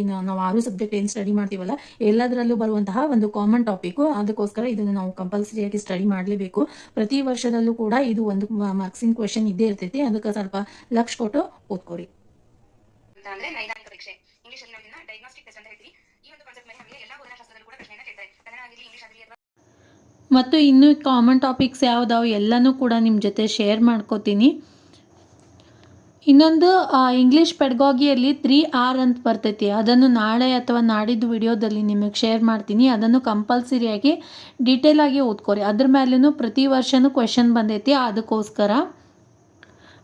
ಏನು ನಾವು ಆರು ಸಬ್ಜೆಕ್ಟ್ ಏನ್ ಸ್ಟಡಿ ಮಾಡ್ತೀವಲ್ಲ, ಎಲ್ಲದರಲ್ಲೂ ಬರುವಂತಹ ಒಂದು ಕಾಮನ್ ಟಾಪಿಕ್ ಅದಕ್ಕೋಸ್ಕರ ಇದನ್ನು ನಾವು ಕಂಪಲ್ಸರಿಯಾಗಿ ಸ್ಟಡಿ ಮಾಡಲೇಬೇಕು. ಪ್ರತಿ ವರ್ಷದಲ್ಲೂ ಕೂಡ ಇದು ಒಂದು ಮಾರ್ಕ್ಸಿಂಗ್ ಕ್ವೆಶನ್ ಇದ್ದೇ ಇರ್ತೈತಿ. ಅದಕ್ಕೆ ಸ್ವಲ್ಪ ಲಕ್ಷ ಕೊಟ್ಟು ಓದ್ಕೋರಿ. ಪರೀಕ್ಷೆ ಇಂಗ್ಲಿಷ್ ಅಲ್ಲಿ ನಾವು ಇದನ್ನ ಡಯಾಗ್ನೋಸ್ಟಿಕ್ ಟೆಸ್ಟ್ ಅಂತ ಹೇಳ್ತೀವಿ ಈ ಒಂದು ಕಾನ್ಸೆಪ್ಟ್ ಮೇಲೆ ನಮಗೆ ಎಲ್ಲಾ ಬೋಧನಾಶಾಸ್ತ್ರದಲ್ಲೂ ಕೂಡ ಪ್ರಶ್ನೆಯನ್ನ ಕೇಳ್ತಾರೆ ಕನ್ನಡ ಆಗಿರಲಿ ಇಂಗ್ಲಿಷ್ ಆಗಿರಲಿ ಅಥವಾ ಮತ್ತು ಇನ್ನೂ ಕಾಮನ್ ಟಾಪಿಕ್ಸ್ ಯಾವುದಾವು ಎಲ್ಲನೂ ಕೂಡ ನಿಮ್ಮ ಜೊತೆ ಶೇರ್ ಮಾಡ್ಕೋತೀನಿ. ಇನ್ನೊಂದು ಇಂಗ್ಲೀಷ್ ಪೆಡ್ಗಾಗಿಯಲ್ಲಿ ತ್ರೀ ಆರ್ ಅಂತ ಬರ್ತೈತಿ. ಅದನ್ನು ನಾಳೆ ಅಥವಾ ನಾಡಿದ್ದು ವಿಡಿಯೋದಲ್ಲಿ ನಿಮಗೆ ಶೇರ್ ಮಾಡ್ತೀನಿ. ಅದನ್ನು ಕಂಪಲ್ಸರಿಯಾಗಿ ಡೀಟೇಲಾಗಿ ಓದ್ಕೋರಿ. ಅದ್ರ ಮೇಲೂ ಪ್ರತಿ ವರ್ಷನೂ ಕ್ವೆಶನ್ ಬಂದೈತಿ. ಅದಕ್ಕೋಸ್ಕರ.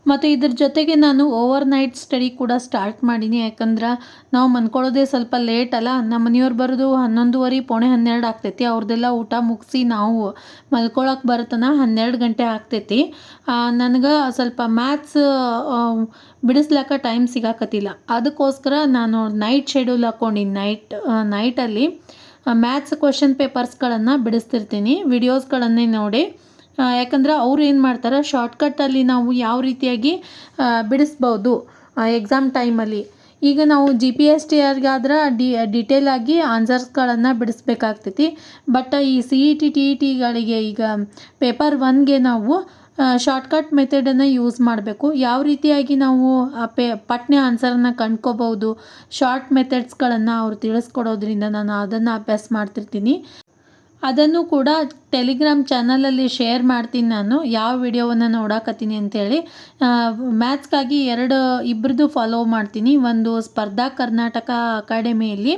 ಮತ್ತು ಇದ್ರ ಜೊತೆಗೆ ನಾನು ಓವರ್ ನೈಟ್ ಸ್ಟಡಿ ಕೂಡ ಸ್ಟಾರ್ಟ್ ಮಾಡೀನಿ. ಯಾಕಂದ್ರೆ ನಾವು ಮನ್ಕೊಳ್ಳೋದೇ ಸ್ವಲ್ಪ ಲೇಟ್ ಅಲ್ಲ. ನಮ್ಮ ಮನೆಯವ್ರು ಬರೋದು ಹನ್ನೊಂದುವರೆ, ಪೋಣೆ ಹನ್ನೆರಡು ಆಗ್ತೈತಿ. ಅವ್ರದ್ದೆಲ್ಲ ಊಟ ಮುಗಿಸಿ ನಾವು ಮಲ್ಕೊಳಕ್ಕೆ ಬರ್ತನ ಹನ್ನೆರಡು ಗಂಟೆ ಆಗ್ತೈತಿ. ನನಗೆ ಸ್ವಲ್ಪ ಮ್ಯಾಥ್ಸ್ ಬಿಡಿಸ್ಲಾಕ ಟೈಮ್ ಸಿಗಾಕತ್ತಿಲ್ಲ. ಅದಕ್ಕೋಸ್ಕರ ನಾನು ನೈಟ್ ಶೆಡ್ಯೂಲ್ ಹಾಕ್ಕೊಂಡಿನಿ ನೈಟ್ ನೈಟಲ್ಲಿ ಮ್ಯಾಥ್ಸ್ ಕ್ವಶನ್ ಪೇಪರ್ಸ್ಗಳನ್ನು ಬಿಡಿಸ್ತಿರ್ತೀನಿ. ವಿಡಿಯೋಸ್ಗಳನ್ನೇ ನೋಡಿ. ಯಾಕಂದ್ರೆ ಅವ್ರು ಏನು ಮಾಡ್ತಾರೆ ಶಾರ್ಟ್ಕಟ್ಟಲ್ಲಿ ನಾವು ಯಾವ ರೀತಿಯಾಗಿ ಬಿಡಿಸ್ಬೋದು ಎಕ್ಸಾಮ್ ಟೈಮಲ್ಲಿ ಈಗ ನಾವು ಜಿ ಪಿ ಎಸ್ ಟಿ ಆರ್ಗಾದ್ರೆ ಡಿ ಡಿಟೇಲ್ ಆಗಿ ಆನ್ಸರ್ಸ್ಗಳನ್ನು ಬಿಡಿಸ್ಬೇಕಾಗ್ತೈತಿ. ಬಟ್ ಈ C E T T E ಟಿಗಳಿಗೆ ಈಗ ಪೇಪರ್ ಒನ್ಗೆ ನಾವು ಶಾರ್ಟ್ಕಟ್ ಮೆಥಡನ್ನು ಯೂಸ್ ಮಾಡಬೇಕು. ಯಾವ ರೀತಿಯಾಗಿ ನಾವು, ಆ, ಪೇ, ಪಟ್ನೆ ಆನ್ಸರನ್ನು ಕಂಡ್ಕೋಬೋದು ಶಾರ್ಟ್ ಮೆಥಡ್ಸ್ಗಳನ್ನು ಅವ್ರು ತಿಳಿಸ್ಕೊಡೋದ್ರಿಂದ ನಾನು ಅದನ್ನು ಅಭ್ಯಾಸ ಮಾಡ್ತಿರ್ತೀನಿ. ಅದನ್ನು ಕೂಡ ಟೆಲಿಗ್ರಾಮ್ ಚಾನಲಲ್ಲಿ ಶೇರ್ ಮಾಡ್ತೀನಿ ನಾನು. ಯಾವ ವಿಡಿಯೋವನ್ನು ನೋಡಾಕತ್ತೀನಿ ಅಂತೇಳಿ. ಮ್ಯಾಥ್ಸ್ಗಾಗಿ ಎರಡು ಇಬ್ಬರದ್ದು ಫಾಲೋ ಮಾಡ್ತೀನಿ. ಒಂದು ಸ್ಪರ್ಧಾ ಕರ್ನಾಟಕ ಅಕಾಡೆಮಿಯಲ್ಲಿ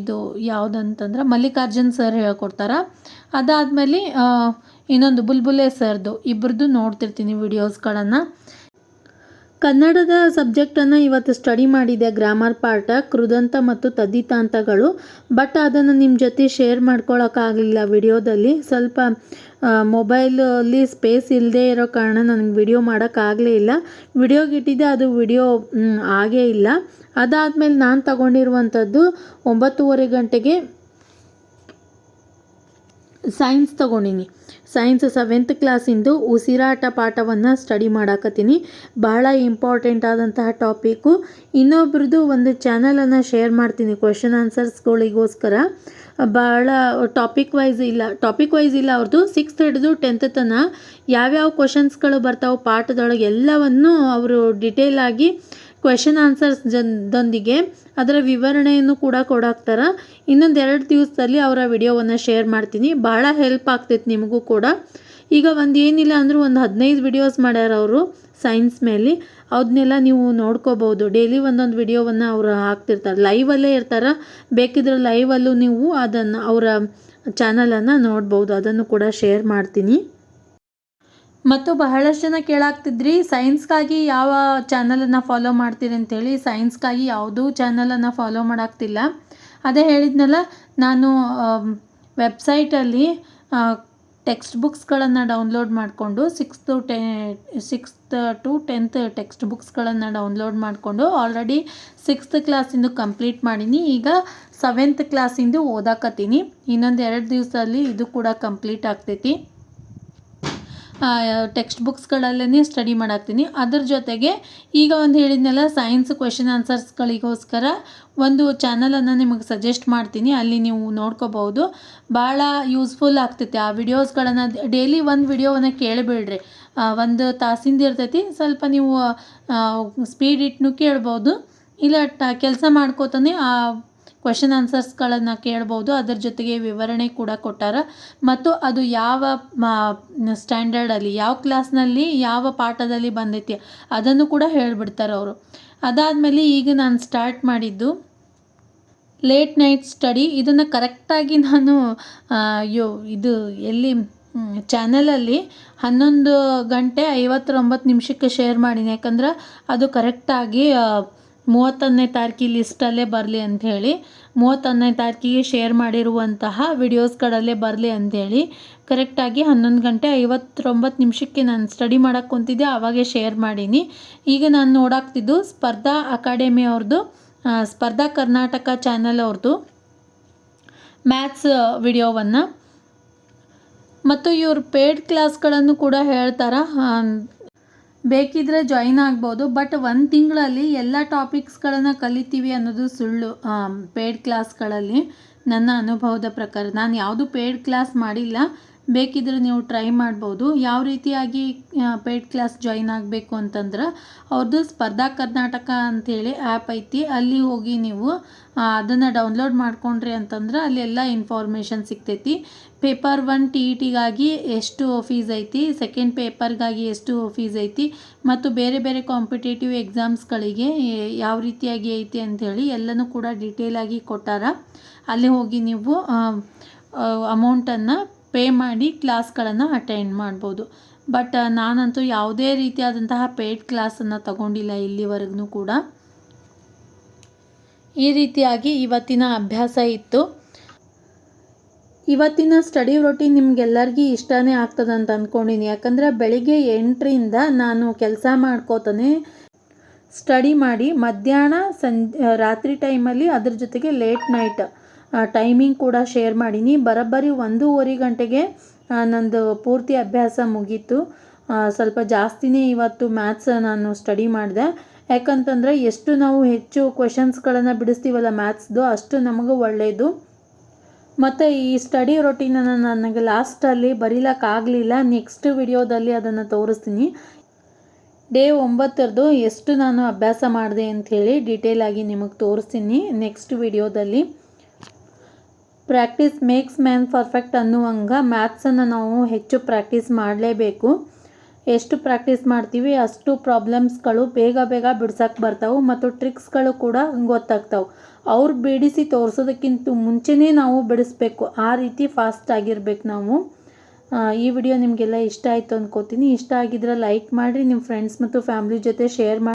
ಇದು ಯಾವುದಂತಂದ್ರೆ ಮಲ್ಲಿಕಾರ್ಜುನ್ ಸರ್ ಹೇಳ್ಕೊಡ್ತಾರೆ. ಅದಾದಮೇಲೆ ಇನ್ನೊಂದು ಬುಲ್ಬುಲೆ ಸರ್ದು ಇಬ್ಬರದ್ದು ನೋಡ್ತಿರ್ತೀನಿ ವಿಡಿಯೋಸ್ಗಳನ್ನು ಕನ್ನಡದ ಸಬ್ಜೆಕ್ಟನ್ನು ಇವತ್ತು ಸ್ಟಡಿ ಮಾಡಿದೆ ಗ್ರಾಮರ್ ಪಾಠ ಕೃದಂತ ಮತ್ತು ತದ್ದಿತಾಂತಗಳು. ಬಟ್ ಅದನ್ನು ನಿಮ್ಮ ಜೊತೆ ಶೇರ್ ಮಾಡ್ಕೊಳ್ಳೋಕ್ಕಾಗಲಿಲ್ಲ ವಿಡಿಯೋದಲ್ಲಿ. ಸ್ವಲ್ಪ ಮೊಬೈಲಲ್ಲಿ ಸ್ಪೇಸ್ ಇಲ್ಲದೆ ಇರೋ ಕಾರಣ ನನಗೆ ವಿಡಿಯೋ ಮಾಡೋಕ್ಕಾಗಲೇ ಇಲ್ಲ. ವಿಡಿಯೋಗಿಟ್ಟಿದ್ದೆ ಅದು ವಿಡಿಯೋ ಆಗೇ ಇಲ್ಲ. ಅದಾದಮೇಲೆ ನಾನು ತಗೊಂಡಿರುವಂಥದ್ದು ಒಂಬತ್ತೂವರೆ ಗಂಟೆಗೆ ಸೈನ್ಸ್ ತಗೊಂಡಿನಿ. ಸೈನ್ಸ್ ಸೆವೆಂತ್ ಕ್ಲಾಸಿಂದು ಉಸಿರಾಟ ಪಾಠವನ್ನು ಸ್ಟಡಿ ಮಾಡಾಕತ್ತೀನಿ. ಬಹಳ ಇಂಪಾರ್ಟೆಂಟ್ ಆದಂತಹ ಟಾಪಿಕ್ಕು ಇನ್ನೊಬ್ರದ್ದು ಒಂದು ಚಾನಲನ್ನು ಶೇರ್ ಮಾಡ್ತೀನಿ ಕ್ವೆಶನ್ ಆನ್ಸರ್ಸ್ಗಳಿಗೋಸ್ಕರ ಭಾಳ ಟಾಪಿಕ್ ವೈಸ್ ಇಲ್ಲ. ಟಾಪಿಕ್ ವೈಸ್ ಇಲ್ಲ ಅವ್ರದ್ದು ಸಿಕ್ಸ್ತ್ ಹಿಡಿದು ಟೆಂತ್ ತನ ಯಾವ್ಯಾವ ಕ್ವಶನ್ಸ್ಗಳು ಬರ್ತಾವೆ ಪಾಠದೊಳಗೆ ಎಲ್ಲವನ್ನು ಅವರು ಡಿಟೇಲ್ ಆಗಿ ಕ್ವೆಶನ್ ಆನ್ಸರ್ಸ್ ಜನದೊಂದಿಗೆ ಅದರ ವಿವರಣೆಯನ್ನು ಕೂಡ ಕೊಡಾಕ್ತಾರೆ. ಇನ್ನೊಂದು ಎರಡು ದಿವಸದಲ್ಲಿ ಅವರ ವಿಡಿಯೋವನ್ನು ಶೇರ್ ಮಾಡ್ತೀನಿ. ಭಾಳ ಹೆಲ್ಪ್ ಆಗ್ತೈತೆ ನಿಮಗೂ ಕೂಡ. ಈಗ ಒಂದು ಏನಿಲ್ಲ ಅಂದರೂ ಒಂದು ಹದಿನೈದು ವಿಡಿಯೋಸ್ ಮಾಡ್ಯಾರ ಅವರು ಸೈನ್ಸ್ ಮೇಲೆ. ಅದನ್ನೆಲ್ಲ ನೀವು ನೋಡ್ಕೋಬೋದು ಡೈಲಿ ಒಂದೊಂದು ವಿಡಿಯೋವನ್ನು ಅವರು ಹಾಕ್ತಿರ್ತಾರೆ. ಲೈವಲ್ಲೇ ಇರ್ತಾರೆ. ಬೇಕಿದ್ರೆ ಲೈವಲ್ಲೂ ನೀವು ಅದನ್ನು ಅವರ ಚಾನಲನ್ನು ನೋಡ್ಬೋದು ಅದನ್ನು ಕೂಡ ಶೇರ್ ಮಾಡ್ತೀನಿ. ಮತ್ತು ಬಹಳಷ್ಟು ಜನ ಕೇಳಾಗ್ತಿದ್ರಿ ಸೈನ್ಸ್ಗಾಗಿ ಯಾವ ಚಾನಲನ್ನು ಫಾಲೋ ಮಾಡ್ತೀರಿ ಅಂತೇಳಿ ಸೈನ್ಸ್ಗಾಗಿ ಯಾವುದೂ ಚಾನಲನ್ನು ಫಾಲೋ ಮಾಡಾಕ್ತಿಲ್ಲ ಅದೇ ಹೇಳಿದ್ನಲ್ಲ, ನಾನು ವೆಬ್ಸೈಟಲ್ಲಿ ಟೆಕ್ಸ್ಟ್ ಬುಕ್ಸ್ಗಳನ್ನು ಡೌನ್ಲೋಡ್ ಮಾಡಿಕೊಂಡು ಸಿಕ್ಸ್ತು ಟೆ ಸಿಕ್ಸ್ತ್ ಟು ಟೆಂತ್ ಟೆಕ್ಸ್ಟ್ ಬುಕ್ಸ್ಗಳನ್ನು ಡೌನ್ಲೋಡ್ ಮಾಡಿಕೊಂಡು ಆಲ್ರೆಡಿ ಸಿಕ್ಸ್ತ್ ಕ್ಲಾಸಿಂದು ಕಂಪ್ಲೀಟ್ ಮಾಡೀನಿ. ಈಗ ಸೆವೆಂತ್ ಕ್ಲಾಸಿಂದು ಓದಾಕತ್ತೀನಿ. ಇನ್ನೊಂದು ಎರಡು ದಿವಸದಲ್ಲಿ ಇದು ಕೂಡ ಕಂಪ್ಲೀಟ್ ಆಗ್ತೈತಿ. ಟೆಕ್ಸ್ಟ್ ಬುಕ್ಸ್ಗಳಲ್ಲೇ ಸ್ಟಡಿ ಮಾಡಾಕ್ತೀನಿ. ಅದ್ರ ಜೊತೆಗೆ ಈಗ ಒಂದು ಹೇಳಿದ್ನಲ್ಲ ಸೈನ್ಸ್ ಕ್ವೆಶನ್ ಆನ್ಸರ್ಸ್ಗಳಿಗೋಸ್ಕರ ಒಂದು ಚಾನಲನ್ನು ನಿಮಗೆ ಸಜೆಸ್ಟ್ ಮಾಡ್ತೀನಿ. ಅಲ್ಲಿ ನೀವು ನೋಡ್ಕೋಬೋದು ಭಾಳ ಯೂಸ್ಫುಲ್ ಆಗ್ತೈತೆ. ಆ ವಿಡಿಯೋಸ್ಗಳನ್ನು ಡೈಲಿ ಒಂದು ವಿಡಿಯೋವನ್ನು ಕೇಳಿಬಿಡ್ರಿ. ಒಂದು ತಾಸಿಂದ ಇರ್ತೈತಿ. ಸ್ವಲ್ಪ ನೀವು ಸ್ಪೀಡ್ ಇಟ್ನು ಕೇಳ್ಬೋದು. ಇಲ್ಲ, ಟ, ಕೆಲಸ ಮಾಡ್ಕೋತಾನೆ ಆ ಕ್ವೆಶನ್ ಆನ್ಸರ್ಸ್ಗಳನ್ನು ಕೇಳ್ಬೋದು. ಅದರ ಜೊತೆಗೆ ವಿವರಣೆ ಕೂಡ ಕೊಟ್ಟಾರ. ಮತ್ತು ಅದು ಯಾವ ಸ್ಟ್ಯಾಂಡರ್ಡಲ್ಲಿ ಯಾವ ಕ್ಲಾಸ್ನಲ್ಲಿ ಯಾವ ಪಾಠದಲ್ಲಿ ಬಂದೈತಿ ಅದನ್ನು ಕೂಡ ಹೇಳ್ಬಿಡ್ತಾರೆ ಅವರು. ಅದಾದಮೇಲೆ ಈಗ ನಾನು ಸ್ಟಾರ್ಟ್ ಮಾಡಿದ್ದು ಲೇಟ್ ನೈಟ್ ಸ್ಟಡಿ ಇದನ್ನು ಕರೆಕ್ಟಾಗಿ ನಾನು ಅಯ್ಯೋ ಇದು ಎಲ್ಲಿ ಚಾನಲಲ್ಲಿ ಹನ್ನೊಂದು ಗಂಟೆ ಐವತ್ತೊಂಬತ್ತು ನಿಮಿಷಕ್ಕೆ ಶೇರ್ ಮಾಡೀನಿ. ಯಾಕಂದ್ರೆ ಅದು ಕರೆಕ್ಟಾಗಿ ಮೂವತ್ತೊಂದನೇ ತಾರೀಕಿ ಲಿಸ್ಟಲ್ಲೇ ಬರಲಿ ಅಂಥೇಳಿ, ಮೂವತ್ತೊಂದನೇ ತಾರೀಕಿಗೆ ಶೇರ್ ಮಾಡಿರುವಂತಹ ವಿಡಿಯೋಸ್ಗಳಲ್ಲೇ ಬರಲಿ ಅಂಥೇಳಿ ಕರೆಕ್ಟಾಗಿ ಹನ್ನೊಂದು ಗಂಟೆ ಐವತ್ತೊಂಬತ್ತು ನಿಮಿಷಕ್ಕೆ ನಾನು ಸ್ಟಡಿ ಮಾಡೋಕ್ಕೆ ಕುಂತಿದ್ದೆ, ಆವಾಗೇ ಶೇರ್ ಮಾಡೀನಿ. ಈಗ ನಾನು ನೋಡಾಕ್ತಿದ್ದು ಸ್ಪರ್ಧಾ ಅಕಾಡೆಮಿ ಅವ್ರದ್ದು ಸ್ಪರ್ಧಾ ಕರ್ನಾಟಕ ಚಾನಲ್ ಅವ್ರದ್ದು ಮ್ಯಾಥ್ಸ್ ವಿಡಿಯೋವನ್ನು ಮತ್ತು ಇವರು ಪೇಯ್ಡ್ ಕ್ಲಾಸ್ಗಳನ್ನು ಕೂಡ ಹೇಳ್ತಾರೆ ಬೇಕಿದ್ರೆ ಜಾಯಿನ್ ಆಗ್ಬೋದು ಬಟ್ ಒಂದು ತಿಂಗಳಲ್ಲಿ ಎಲ್ಲ ಟಾಪಿಕ್ಸ್ಗಳನ್ನು ಕಲಿತೀವಿ ಅನ್ನೋದು ಸುಳ್ಳು ಪೇಯ್ಡ್ ಕ್ಲಾಸ್ಗಳಲ್ಲಿ ನನ್ನ ಅನುಭವದ ಪ್ರಕಾರ. ನಾನು ಯಾವುದು ಪೇಯ್ಡ್ ಕ್ಲಾಸ್ ಮಾಡಿಲ್ಲ. ಬೇಕಿದ್ರೆ ನೀವು ಟ್ರೈ ಮಾಡ್ಬೋದು. ಯಾವ ರೀತಿಯಾಗಿ ಪೇಯ್ಡ್ ಕ್ಲಾಸ್ ಜಾಯಿನ್ ಆಗಬೇಕು ಅಂತಂದ್ರೆ ಅವ್ರದ್ದು ಸ್ಪರ್ಧಾ ಕರ್ನಾಟಕ ಅಂಥೇಳಿ ಆ್ಯಪ್ ಐತಿ. ಅಲ್ಲಿ ಹೋಗಿ ನೀವು ಅದನ್ನು ಡೌನ್ಲೋಡ್ ಮಾಡ್ಕೊಂಡ್ರಿ ಅಂತಂದ್ರೆ ಅಲ್ಲಿ ಎಲ್ಲ ಇನ್ಫಾರ್ಮೇಷನ್ ಸಿಗ್ತೈತಿ. ಪೇಪರ್ ಒನ್ ಟಿ ಇ ಟಿಗಾಗಿ ಎಷ್ಟು ಫೀಸ್ ಐತಿ ಸೆಕೆಂಡ್ ಪೇಪರ್ಗಾಗಿ ಎಷ್ಟು ಫೀಸ್ ಐತಿ, ಮತ್ತು ಬೇರೆ ಬೇರೆ ಕಾಂಪಿಟೇಟಿವ್ ಎಕ್ಸಾಮ್ಸ್ಗಳಿಗೆ ಯಾವ ರೀತಿಯಾಗಿ ಐತಿ ಅಂಥೇಳಿ ಎಲ್ಲನೂ ಕೂಡ ಡೀಟೇಲಾಗಿ ಕೊಟ್ಟಾರ. ಅಲ್ಲಿ ಹೋಗಿ ನೀವು ಅಮೌಂಟನ್ನು ಪೇ ಮಾಡಿ ಕ್ಲಾಸ್ಗಳನ್ನು ಅಟೆಂಡ್ ಮಾಡ್ಬೋದು. ಬಟ್ ನಾನಂತೂ ಯಾವುದೇ ರೀತಿಯಾದಂತಹ ಪೇಯ್ಡ್ ಕ್ಲಾಸನ್ನು ತಗೊಂಡಿಲ್ಲ ಇಲ್ಲಿವರೆಗೂ ಕೂಡ. ಈ ರೀತಿಯಾಗಿ ಇವತ್ತಿನ ಅಭ್ಯಾಸ ಇತ್ತು. ಇವತ್ತಿನ ಸ್ಟಡಿ ರೊಟೀನ್ ನಿಮ್ಗೆಲ್ಲರಿಗೂ ಇಷ್ಟನೇ ಆಗ್ತದೆ ಅಂತ ಅಂದ್ಕೊಂಡಿನಿ ಯಾಕಂದರೆ ಬೆಳಿಗ್ಗೆ ಎಂಟರಿಂದ ನಾನು ಕೆಲಸ ಮಾಡ್ಕೋತಾನೆ ಸ್ಟಡಿ ಮಾಡಿ ಮಧ್ಯಾಹ್ನ ಸಂಜೆ ರಾತ್ರಿ ಟೈಮಲ್ಲಿ ಅದ್ರ ಜೊತೆಗೆ ಲೇಟ್ ನೈಟ್ ಟೈಮಿಂಗ್ ಕೂಡ ಶೇರ್ ಮಾಡೀನಿ. ಬರೋಬ್ಬರಿ ಒಂದೂವರೆ ಗಂಟೆಗೆ ನಂದು ಪೂರ್ತಿ ಅಭ್ಯಾಸ ಮುಗೀತು. ಸ್ವಲ್ಪ ಜಾಸ್ತಿನೇ ಇವತ್ತು ಮ್ಯಾಥ್ಸ್ ನಾನು ಸ್ಟಡಿ ಮಾಡಿದೆ. ಯಾಕಂತಂದರೆ ಎಷ್ಟು ನಾವು ಹೆಚ್ಚು ಕ್ವೆಶನ್ಸ್ಗಳನ್ನು ಬಿಡಿಸ್ತೀವಲ್ಲ ಮ್ಯಾಥ್ಸ್ದು ಅಷ್ಟು ನಮಗೂ ಒಳ್ಳೆಯದು ಮತ್ತು ಈ ಸ್ಟಡಿ ರೊಟೀನನ್ನು ನನಗೆ ಲಾಸ್ಟಲ್ಲಿ ಬರೀಲಕ್ಕಾಗಲಿಲ್ಲ ನೆಕ್ಸ್ಟ್ ವಿಡಿಯೋದಲ್ಲಿ ಅದನ್ನು ತೋರಿಸ್ತೀನಿ. ಡೇ ಒಂಬತ್ತರದು ಎಷ್ಟು ನಾನು ಅಭ್ಯಾಸ ಮಾಡಿದೆ ಅಂಥೇಳಿ ಡೀಟೇಲಾಗಿ ನಿಮಗೆ ತೋರಿಸ್ತೀನಿ ನೆಕ್ಸ್ಟ್ ವಿಡಿಯೋದಲ್ಲಿ ಪ್ರಾಕ್ಟೀಸ್ ಮೇಕ್ಸ್ ಮ್ಯಾನ್ ಪರ್ಫೆಕ್ಟ್ ಅನ್ನುವಂಗೆ ಮ್ಯಾಥ್ಸನ್ನು ನಾವು ಹೆಚ್ಚು ಪ್ರಾಕ್ಟೀಸ್ ಮಾಡಲೇಬೇಕು. ಎಷ್ಟು ಪ್ರಾಕ್ಟೀಸ್ ಮಾಡ್ತೀವಿ ಅಷ್ಟು ಪ್ರಾಬ್ಲಮ್ಸ್ಗಳು ಬೇಗ ಬೇಗ ಬಿಡ್ಸಕ್ಕೆ ಬರ್ತಾವೆ ಮತ್ತು ಟ್ರಿಕ್ಸ್ಗಳು ಕೂಡ ಗೊತ್ತಾಗ್ತಾವೆ. ಅವ್ರು ಬಿಡಿಸಿ ತೋರಿಸೋದಕ್ಕಿಂತ ಮುಂಚೆನೇ ನಾವು ಬಿಡಿಸ್ಬೇಕು. ಆ ರೀತಿ ಫಾಸ್ಟ್ ಆಗಿರ್ಬೇಕು ನಾವು. ಈ ವಿಡಿಯೋ ನಿಮಗೆಲ್ಲ ಇಷ್ಟ ಆಯಿತು ಅಂದ್ಕೋತೀನಿ ಇಷ್ಟ ಆಗಿದ್ರೆ ಲೈಕ್ ಮಾಡಿರಿ ನಿಮ್ಮ ಫ್ರೆಂಡ್ಸ್ ಮತ್ತು ಫ್ಯಾಮ್ಲಿ ಜೊತೆ ಶೇರ್ ಮಾಡಿ